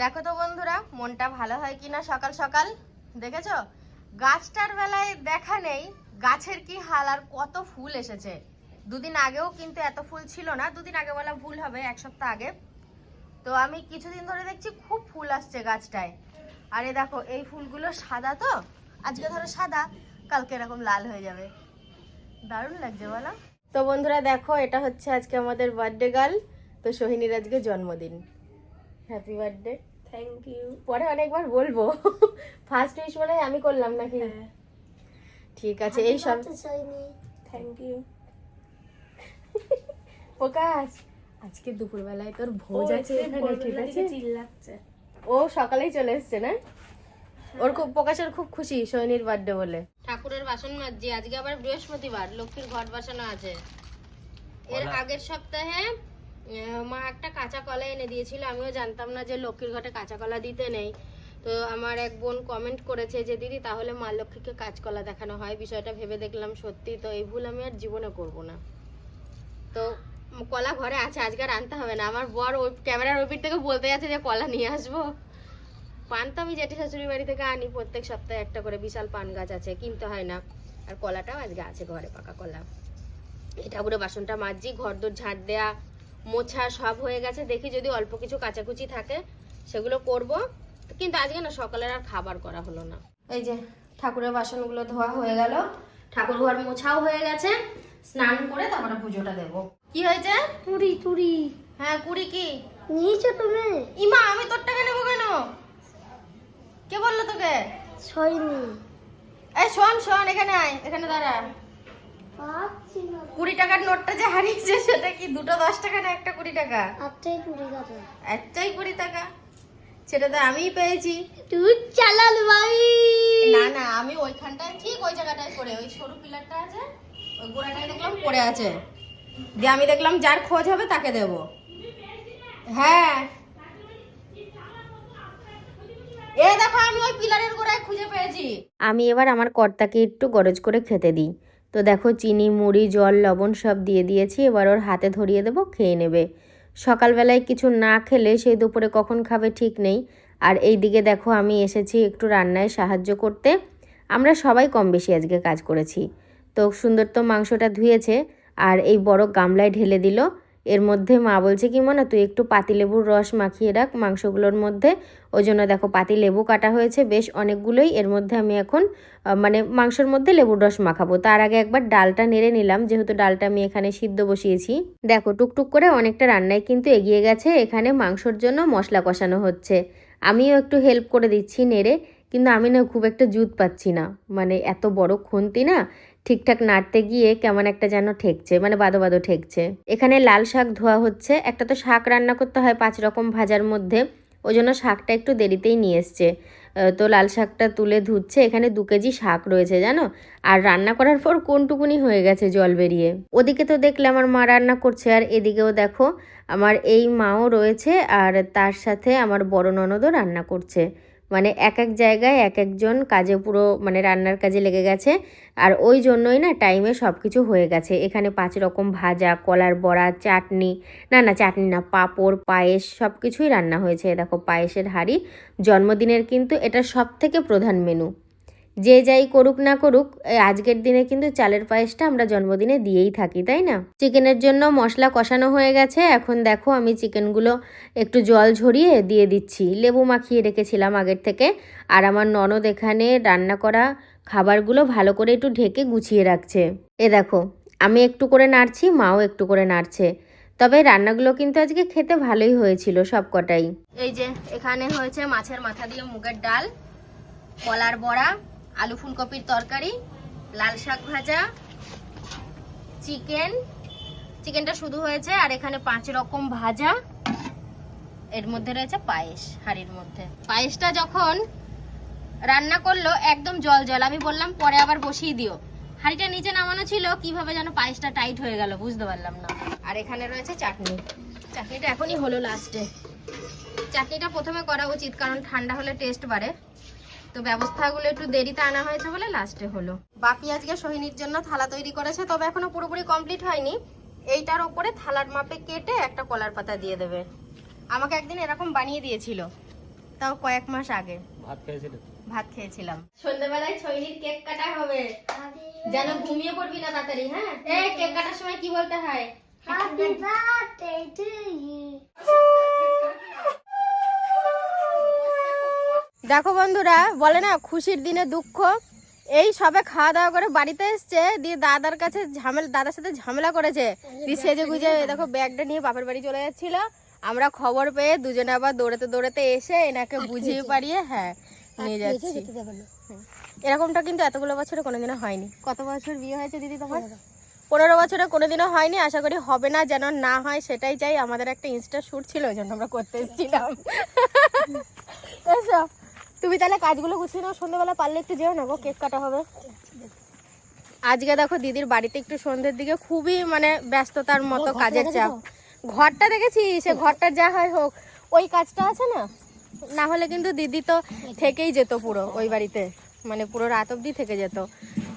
দেখো তো বন্ধুরা, মনটা ভালো হয় কিনা সকাল সকাল? দেখেছ? গাছটার বেলায় দেখা নেই, গাছের কি হাল আর কত ফুল এসেছে। দুদিন আগেও কিন্তু এত ফুল ছিল না, দুদিন আগে বলা ভুল হবে, এক সপ্তাহ আগে। তো আমি কিছুদিন ধরে দেখছি খুব ফুল আসছে গাছটায়। আরে দেখো, এই ফুলগুলো সাদা তো? আজকে ধরো সাদা, কালকে এরকম লাল হয়ে যাবে। দারুণ লাগছে বলো। তো বন্ধুরা দেখো, এটা হচ্ছে আজকে আমাদের বার্থডে গার্ল তো সোহিনীর আজকে জন্মদিন। হ্যাপি বার্থডে থ্যাংক ইউ পরে অনেকবার বলব। ফার্স্ট উইশ মনে আমি করলাম নাকি? ঠিক আছে এই সব চাইনি। থ্যাংক ইউ প্রকাশ আজকে দুপুরবেলায় তোর ভোজ আছে এখানে ঠিক আছে? চিল্লাচ্ছে। ও সকালেই চলে এসছে না? ওর খুব প্রকাশের খুব খুশি সোহিনীর বার্থডে বলে। ঠাকুরের বাসন মাজছি আজকে আবার বৃহস্পতিবার লক্ষ্মীর ঘট বাসানো আছে। এর আগের সপ্তাহে মা একটা কাঁচা কলা এনে দিয়েছিল, আমিও জানতাম না যে লক্ষ্মীর ঘটে কাঁচা কলা দিতে নেই। তো আমার এক বোন কমেন্ট করেছে যে, দিদি, তাহলে মা লক্ষ্মীকে কাঁচকলা দেখানো হয়। বিষয়টা ভেবে দেখলাম সত্যি, তো এই ভুল আমি আর জীবনে করব না। তো কলা ঘরে আছে, আজকে আর আনতে হবে না। আমার বর ওই ক্যামেরার ওপির থেকে বলতে যাচ্ছে যে, কলা নিয়ে আসব। পান তো আমি জেঠি শাশুড়ি বাড়ি থেকে আনি, প্রত্যেক সপ্তাহে একটা করে বিশাল পান গাছ আছে, কিনতে হয় না। আর কলাটাও আজকে আছে ঘরে পাকা কলা। এই ঠাকুরের বাসনটা মাজছি ঘর দোর ঝাঁট দেয়া মোছা সব হয়ে গেছে দেখি যদি অল্প কিছু কাচাকুচি থাকে সেগুলো করব। কিন্তু আজকে না সকালের আর খাবার করা হলো না। এই যে ঠাকুরের বাসনগুলো ধোয়া হয়ে গেল। ঠাকুর ঘর মোছাও হয়ে গেছে। স্নান করে তারপরে পুজোটা দেব। কি হয়েছে? কুড়ি তুরি হ্যাঁ কুড়ি কি? নিয়েছো তুমি? ইমা আমি তোর টাকা নেব কেন? কে বলল তোকে? ছয়নি এই শোন শোন এখানে আয় এখানে দাঁড়া। কুড়ি টাকার নোটটা যে হারিয়েছে সেটা কি দুটো দশ টাকা না একটা কুড়ি টাকা? কুড়ি একটাই কুড়ি টাকা? সেটা তো আমিই পেয়েছি। তুই চালাল ভাই! না না আমি ওইখানটায় ঠিক ওই জায়গাটায় পড়ে ওই সরু পিলারটা আছে ওই গোড়াটায় দেখলাম পড়ে আছে। দিয়ে আমি দেখলাম যার খোঁজ হবে তাকে দেব। হ্যাঁ। এ দেখো আমি ওই পিলারের গোড়ায় খুঁজে পেয়েছি। আমি এবার আমার কর্তাকে একটু গরজ করে খেতে দিই। তো দেখো চিনি, মুড়ি, জল, লবণ সব দিয়ে দিয়েছি, এবার ওর হাতে ধরিয়ে দেবো, খেয়ে নেবে। সকালবেলায় কিছু না খেলে সেই দুপুরে কখন খাবে ঠিক নেই। আর এই দিকে দেখো আমি এসেছি একটু রান্নায় সাহায্য করতে। আমরা সবাই কম বেশি আজকে কাজ করেছি। তো সুন্দর তো মাংসটা ধুয়েছে, আর এই বড় গামলায় ঢেলে দিল। এর মধ্যে মা বলছে কি, মনে, তুই একটু পাতিলেবুর রস মাখিয়ে রাখ, মাংসগুলোর মধ্যে। ওই জন্য দেখো, পাতি লেবু কাটা হয়েছে বেশ অনেকগুলোই। এর মধ্যে আমি এখন মানে মাংসের মধ্যে লেবুর রস মাখাবো। তার আগে একবার ডালটা নেড়ে নিলাম, যেহেতু ডালটা আমি এখানে সিদ্ধ বসিয়েছি। দেখো, টুকটুক করে অনেকটা রান্নায় কিন্তু এগিয়ে গেছে। এখানে মাংসর জন্য মশলা কষানো হচ্ছে। আমিও একটু হেল্প করে দিচ্ছি নেড়ে, কিন্তু আমি না খুব একটা জুত পাচ্ছি না। মানে এত বড় খুন্তি না ঠিকঠাক নাড়তে গিয়ে কেমন একটা যেন ঠেকছে মানে বাদো বাদো ঠেকছে। এখানে লাল শাক ধোয়া হচ্ছে, একটা তো শাক রান্না করতে হয় পাঁচ রকম ভাজার মধ্যে, ওই জন্য শাকটা একটু দেরিতেই নিয়ে এসছে। তো লাল শাকটা তুলে ধুচ্ছে, এখানে দু কেজি শাক রয়েছে জানো? আর রান্না করার পর কোনটুকুনি হয়ে গেছে জল বেরিয়ে। ওদিকে তো দেখলে আমার মা রান্না করছে, আর এদিকেও দেখো, আমার এই মাও রয়েছে, আর তার সাথে আমার বড় ননদও রান্না করছে। মানে এক এক জায়গায় এক একজন কাজে পুরো মানে রান্নার কাজে লেগে গেছে। আর ওই জন্যই না টাইমে সব কিছু হয়ে গেছে। এখানে পাঁচ রকম ভাজা, কলার বড়া, চাটনি, না না, চাটনি না, পাঁপড়, পায়েস সব কিছুই রান্না হয়েছে। দেখো, পায়েসের হাড়ি, জন্মদিনের কিন্তু এটা সব থেকে প্রধান মেনু যে যাই করুক না করুক আজকের দিনে কিন্তু চালের পায়েসটা আমরা জন্মদিনে দিয়েই থাকি, তাই না? চিকেনের জন্য মশলা কষানো হয়ে গেছে, এখন দেখো আমি চিকেনগুলো একটু জল ঝরিয়ে দিয়ে দিচ্ছি। লেবু মাখিয়ে রেখেছিলাম আগের থেকে, আর আমার ননদ এখানে রান্না করা খাবারগুলো ভালো করে একটু ঢেকে গুছিয়ে রাখছে। এ দেখো, আমি একটু করে নাড়ছি, মাও একটু করে নাড়ছে। তবে রান্নাগুলো কিন্তু আজকে খেতে ভালোই হয়েছিল সব কটাই এই যে, এখানে হয়েছে মাছের মাথা দিয়ে মুগের ডাল, কলার বড়া আলু ফুলকপির তরকারি, লাল শাক ভাজা, চিকেন। চিকেনটা শুধু হয়েছে আর এখানে পাঁচ রকম ভাজা। এর মধ্যে রয়েছে পায়েস, হাড়ির মধ্যে। পায়েসটা যখন রান্না করল, একদম জল জল, আমি বললাম, পরে আবার বসিয়ে দিও। হাঁড়িটা নিচে নামানো ছিল, কীভাবে যেন পায়েসটা টাইট হয়ে গেল, বুঝতে পারলাম না। আর এখানে রয়েছে চাটনি। চাটনিটা এখনই হলো লাস্টে চাটনিটা প্রথমে করা উচিত, কারণ ঠান্ডা হলে টেস্ট বাড়ে। তো ব্যবস্থাগুলো একটু দেরিতে আনা হয়েছে বলে লাস্টে হলো। বাপি আজকে সোহিনীর জন্য থালা তৈরি করেছে তবে এখনও পুরোপুরি কমপ্লিট হয়নি। এইটার ওপরে থালার মাপে কেটে একটা কলার পাতা দিয়ে দেবে। আমাকে একদিন এরকম বানিয়ে দিয়েছিল তাও কয়েক মাস আগে। ভাত খেয়েছিল? ভাত খেয়েছিলাম। সন্ধ্যাবেলায় ছইনির কেক কাটা হবে। যেন ঘুমিয়ে পড়বি না তাড়াতাড়ি হ্যাঁ? এই কেক কাটার সময় কি বলতে হয়? হ্যাপি বার্থডে টু ইউ দেখো বন্ধুরা বলে না খুশির দিনে দুঃখ। এই সবে খাওয়া দাওয়া করে বাড়িতে এসছে দিয়ে দাদার কাছে ঝামেলা দাদার সাথে ঝামেলা করেছে। দিয়ে সেজে গুজে দেখো ব্যাগটা নিয়ে বাপের বাড়ি চলে যাচ্ছিল। আমরা খবর পেয়ে দুজনে আবার দৌড়াতে দৌড়াতে এসে এনাকে বুঝিয়ে পারিয়ে হ্যাঁ নিয়ে যাচ্ছি। এরকমটা কিন্তু এতগুলো বছরে কোনোদিনও হয়নি। কত বছর বিয়ে হয়েছে দিদি তোমার? পনেরো বছরে। কোনোদিনও হয়নি আশা করি হবে না যেন না হয় সেটাই চাই। আমাদের একটা ইনস্টা শ্যুট ছিল ওই জন্য আমরা করতে এসেছিলাম। এসো। তুমি তাহলে কাজগুলো গুছিয়ে নাও সন্ধ্যেবেলা পারলে একটু যেও না গো কেক কাটা হবে। আজকে দেখো দিদির বাড়িতে একটু সন্ধ্যের দিকে খুবই মানে ব্যস্ততার মতো কাজের চাপ। ঘরটা দেখেছি সে ঘরটার যা হয় হোক। ওই কাজটা আছে না? না হলে কিন্তু দিদি তো থেকেই যেত পুরো ওই বাড়িতে। মানে পুরো রাত অবধি থেকে যেত।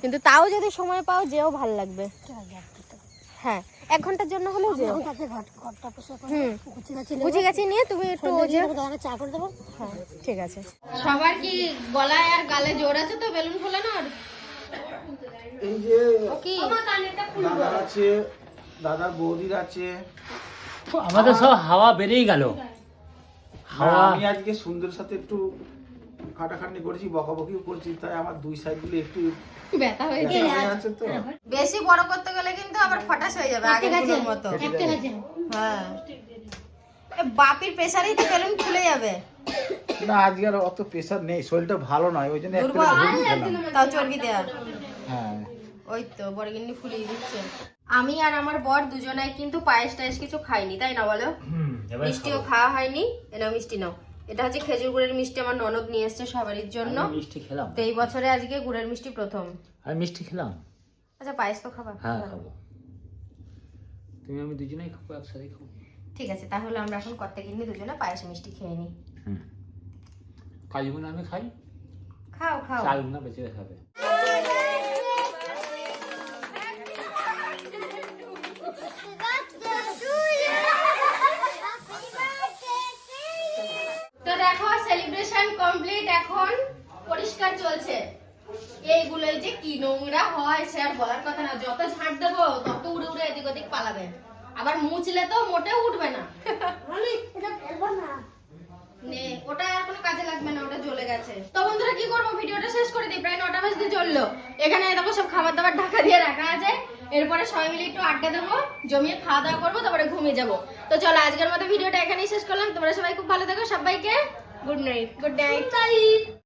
কিন্তু তাও যদি সময় পাও যেও ভালো লাগবে। হ্যাঁ। এক ঘণ্টার জন্য হলেও যেও গুছিয়ে গেছি নিয়ে তুমি একটু যে চা করে দেবো হ্যাঁ ঠিক আছে। সবার কি গলায় আর গালে জোর আছে তো? বেলুন ফোলানোর? এই যে ও কি? দাদার আছে দাদার বৌদির আছে। আমাদের সব হাওয়া বেরিয়ে গেল। হাওয়া আমি আজকে সুন্দর সাথে একটু খাটাখাটনি করেছি বকাবকিও করছি তাই আমার দুই সাইডগুলো একটু ব্যথা হয়ে তো। বেশি বড় করতে গেলে কিন্তু আবার ফটাস হয়ে যাবে আগের মতো। হ্যাঁ। এ বাপির প্রেসারেই তো বেলুন খুলে যাবে? না আজকে আর অত প্রেশার নেই শরীরটা ভালো নয় ওই জন্য একটা তাও চর্বি দেয়া? হ্যাঁ। ওই তো বড়গিন্নি ফুলিয়ে দিচ্ছে। আমি আর আমার বর দুজনাই কিন্তু পায়েস টায়েস কিছু খাইনি তাই না বলো? মিষ্টিও খাওয়া হয়নি এনাও মিষ্টি নাও। এটা হচ্ছে খেজুর গুড়ের মিষ্টি আমার ননদ নিয়ে এসছে সবারই জন্য মিষ্টি খেলাম তো এই বছরে আজকে গুড়ের মিষ্টি প্রথম আমি মিষ্টি খেলাম আচ্ছা পায়েস তো খাবা হ্যাঁ খাব তুমি আমি দুজনেই খাব একসাথে খাব ঠিক আছে তাহলে আমরা এখন কর্তা কিনে দুজনে পায়েস মিষ্টি খেয়ে নিই হুম কাজগুলো আমি খাই খাও খাও চালগুলো বেঁচে খাবে সেলিব্রেশন কমপ্লিট এখন পরিষ্কার চলছে। এইগুলো যে কি নোংরা হয় সে আর বলার কথা না। যত ঝাঁট দেবো তত উড়ে উড়ে এদিক ওদিক পালাবে। আবার মুছলে তো মোটেও উঠবে না। নে। ওটা আর কোনো কাজে লাগবে না ওটা জ্বলে গেছে। তো বন্ধুরা কি করব? ভিডিওটা শেষ করে দিই। প্রায় নটা বাজতে চলল। এখানে দেখো সব খাবার দাবার ঢাকা দিয়ে রাখা আছে। এরপরে সবাই মিলে একটু আড্ডা দেবো জমিয়ে খাওয়া দাওয়া করব তারপরে ঘুমিয়ে যাব। তো চলো আজকের মতো ভিডিওটা এখানেই শেষ করলাম। তোমরা সবাই খুব ভালো থাকো। সবাইকে good night good night Bye.